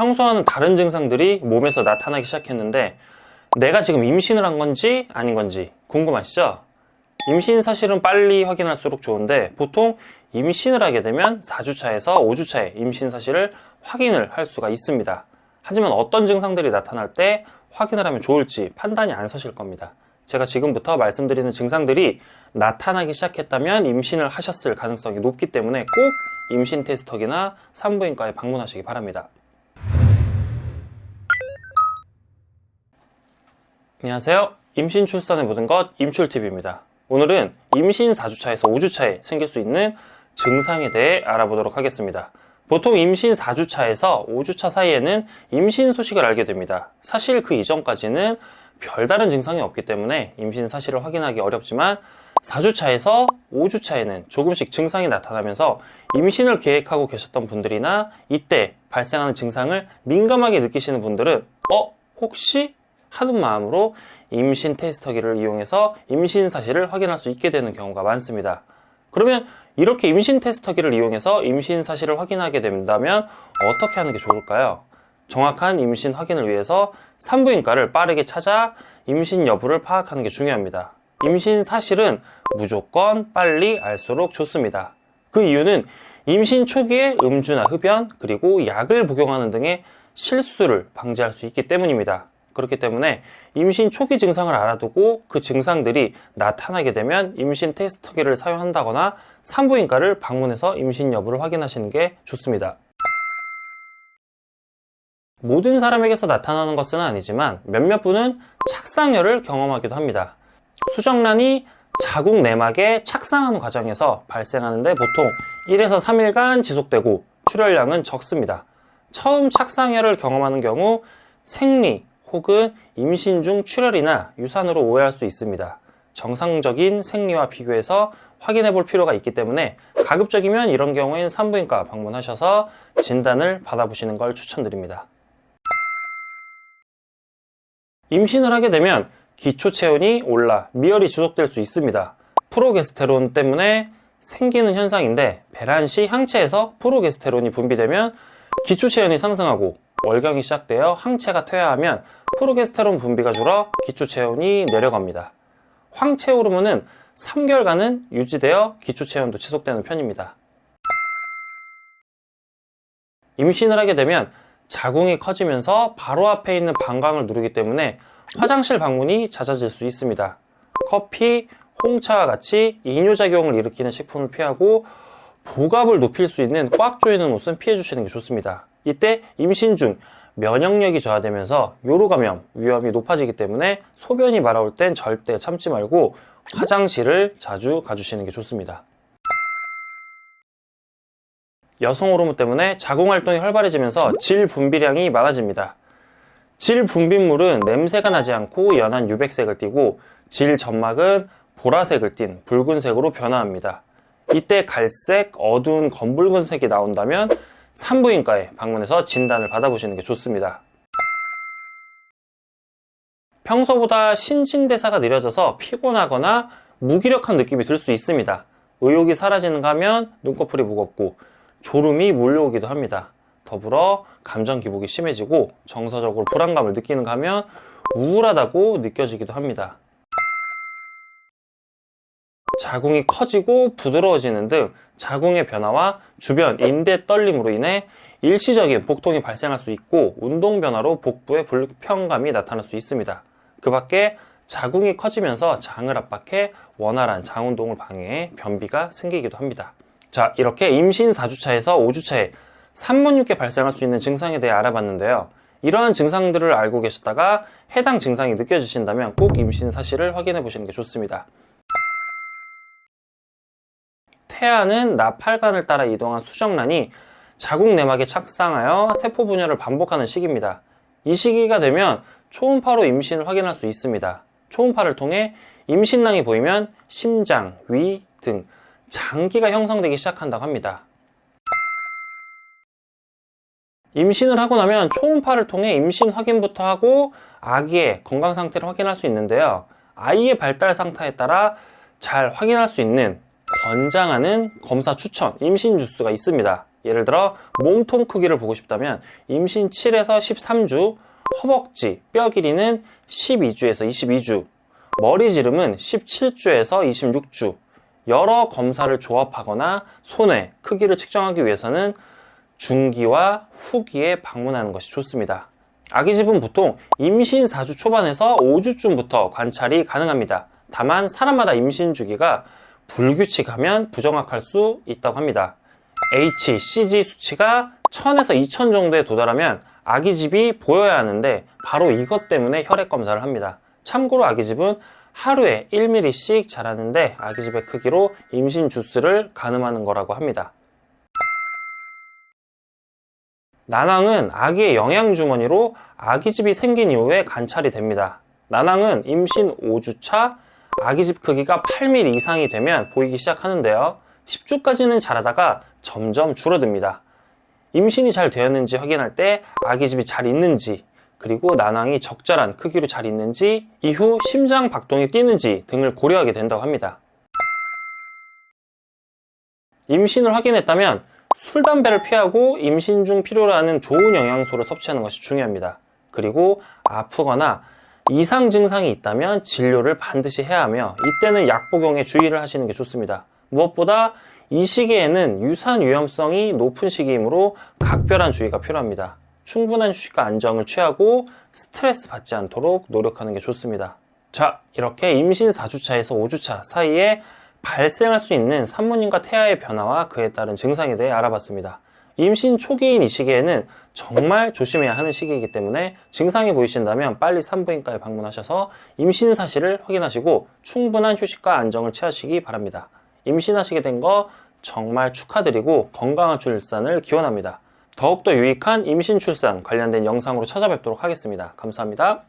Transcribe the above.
평소와는 다른 증상들이 몸에서 나타나기 시작했는데 내가 지금 임신을 한 건지 아닌 건지 궁금하시죠? 임신 사실은 빨리 확인할수록 좋은데 보통 임신을 하게 되면 4주차에서 5주차에 임신 사실을 확인을 할 수가 있습니다. 하지만 어떤 증상들이 나타날 때 확인을 하면 좋을지 판단이 안 서실 겁니다. 제가 지금부터 말씀드리는 증상들이 나타나기 시작했다면 임신을 하셨을 가능성이 높기 때문에 꼭 임신 테스터기나 산부인과에 방문하시기 바랍니다. 안녕하세요. 임신 출산의 모든 것 임출TV입니다. 오늘은 임신 4주차에서 5주차에 생길 수 있는 증상에 대해 알아보도록 하겠습니다. 보통 임신 4주차에서 5주차 사이에는 임신 소식을 알게 됩니다. 사실 그 이전까지는 별다른 증상이 없기 때문에 임신 사실을 확인하기 어렵지만 4주차에서 5주차에는 조금씩 증상이 나타나면서 임신을 계획하고 계셨던 분들이나 이때 발생하는 증상을 민감하게 느끼시는 분들은 어? 혹시? 하는 마음으로 임신 테스터기를 이용해서 임신 사실을 확인할 수 있게 되는 경우가 많습니다. 그러면 이렇게 임신 테스터기를 이용해서 임신 사실을 확인하게 된다면 어떻게 하는 게 좋을까요? 정확한 임신 확인을 위해서 산부인과를 빠르게 찾아 임신 여부를 파악하는 게 중요합니다. 임신 사실은 무조건 빨리 알수록 좋습니다. 그 이유는 임신 초기에 음주나 흡연 그리고 약을 복용하는 등의 실수를 방지할 수 있기 때문입니다. 그렇기 때문에 임신 초기 증상을 알아두고 그 증상들이 나타나게 되면 임신 테스트기를 사용한다거나 산부인과를 방문해서 임신 여부를 확인하시는 게 좋습니다. 모든 사람에게서 나타나는 것은 아니지만 몇몇 분은 착상열을 경험하기도 합니다. 수정란이 자궁 내막에 착상하는 과정에서 발생하는데 보통 1에서 3일간 지속되고 출혈량은 적습니다. 처음 착상열을 경험하는 경우 생리 혹은 임신 중 출혈이나 유산으로 오해할 수 있습니다. 정상적인 생리와 비교해서 확인해 볼 필요가 있기 때문에 가급적이면 이런 경우엔 산부인과 방문하셔서 진단을 받아보시는 걸 추천드립니다. 임신을 하게 되면 기초 체온이 올라 미열이 지속될 수 있습니다. 프로게스테론 때문에 생기는 현상인데 배란 시 항체에서 프로게스테론이 분비되면 기초 체온이 상승하고 월경이 시작되어 항체가 퇴화하면 프로게스테론 분비가 줄어 기초 체온이 내려갑니다. 황체 호르몬은 3개월간은 유지되어 기초 체온도 지속되는 편입니다. 임신을 하게 되면 자궁이 커지면서 바로 앞에 있는 방광을 누르기 때문에 화장실 방문이 잦아질 수 있습니다. 커피, 홍차와 같이 이뇨작용을 일으키는 식품을 피하고 보갑을 높일 수 있는 꽉 조이는 옷은 피해 주시는 게 좋습니다. 이때 임신 중 면역력이 저하되면서 요로 감염 위험이 높아지기 때문에 소변이 마려울 땐 절대 참지 말고 화장실을 자주 가주시는 게 좋습니다. 여성 호르몬 때문에 자궁 활동이 활발해지면서 질 분비량이 많아집니다. 질 분비물은 냄새가 나지 않고 연한 유백색을 띠고 질 점막은 보라색을 띤 붉은색으로 변화합니다. 이때 갈색, 어두운 검붉은색이 나온다면 산부인과에 방문해서 진단을 받아보시는 게 좋습니다. 평소보다 신진대사가 느려져서 피곤하거나 무기력한 느낌이 들 수 있습니다. 의욕이 사라지는가 하면 눈꺼풀이 무겁고 졸음이 몰려오기도 합니다. 더불어 감정 기복이 심해지고 정서적으로 불안감을 느끼는가 하면 우울하다고 느껴지기도 합니다. 자궁이 커지고 부드러워지는 등 자궁의 변화와 주변 인대 떨림으로 인해 일시적인 복통이 발생할 수 있고 운동 변화로 복부에 불편감이 나타날 수 있습니다. 그 밖에 자궁이 커지면서 장을 압박해 원활한 장 운동을 방해해 변비가 생기기도 합니다. 자, 이렇게 임신 4주차에서 5주차에 산문육계 발생할 수 있는 증상에 대해 알아봤는데요. 이러한 증상들을 알고 계셨다가 해당 증상이 느껴지신다면 꼭 임신 사실을 확인해 보시는 게 좋습니다. 태아는 나팔관을 따라 이동한 수정란이 자궁 내막에 착상하여 세포 분열을 반복하는 시기입니다. 이 시기가 되면 초음파로 임신을 확인할 수 있습니다. 초음파를 통해 임신낭이 보이면 심장, 위 등 장기가 형성되기 시작한다고 합니다. 임신을 하고 나면 초음파를 통해 임신 확인부터 하고 아기의 건강 상태를 확인할 수 있는데요. 아이의 발달 상태에 따라 잘 확인할 수 있는 권장하는 검사 추천 임신 주스가 있습니다. 예를 들어 몸통 크기를 보고 싶다면 임신 7에서 13주, 허벅지, 뼈 길이는 12주에서 22주, 머리 지름은 17주에서 26주, 여러 검사를 조합하거나 손의 크기를 측정하기 위해서는 중기와 후기에 방문하는 것이 좋습니다. 아기 집은 보통 임신 4주 초반에서 5주쯤부터 관찰이 가능합니다. 다만 사람마다 임신 주기가 불규칙하면 부정확할 수 있다고 합니다. HCG 수치가 1000에서 2000 정도에 도달하면 아기집이 보여야 하는데 바로 이것 때문에 혈액 검사를 합니다. 참고로 아기집은 하루에 1mm씩 자라는데 아기집의 크기로 임신 주스를 가늠하는 거라고 합니다. 난황은 아기의 영양주머니로 아기집이 생긴 이후에 관찰이 됩니다. 난황은 임신 5주차 아기집 크기가 8mm 이상이 되면 보이기 시작하는데요. 10주까지는 자라다가 점점 줄어듭니다. 임신이 잘 되었는지 확인할 때 아기집이 잘 있는지 그리고 난황이 적절한 크기로 잘 있는지 이후 심장 박동이 뛰는지 등을 고려하게 된다고 합니다. 임신을 확인했다면 술, 담배를 피하고 임신 중 필요로 하는 좋은 영양소를 섭취하는 것이 중요합니다. 그리고 아프거나 이상 증상이 있다면 진료를 반드시 해야 하며 이때는 약 복용에 주의를 하시는 게 좋습니다. 무엇보다 이 시기에는 유산 위험성이 높은 시기이므로 각별한 주의가 필요합니다. 충분한 휴식과 안정을 취하고 스트레스 받지 않도록 노력하는 게 좋습니다. 자, 이렇게 임신 4주차에서 5주차 사이에 발생할 수 있는 산모님과 태아의 변화와 그에 따른 증상에 대해 알아봤습니다. 임신 초기인 이 시기에는 정말 조심해야 하는 시기이기 때문에 증상이 보이신다면 빨리 산부인과에 방문하셔서 임신 사실을 확인하시고 충분한 휴식과 안정을 취하시기 바랍니다. 임신하시게 된 거 정말 축하드리고 건강한 출산을 기원합니다. 더욱더 유익한 임신 출산 관련된 영상으로 찾아뵙도록 하겠습니다. 감사합니다.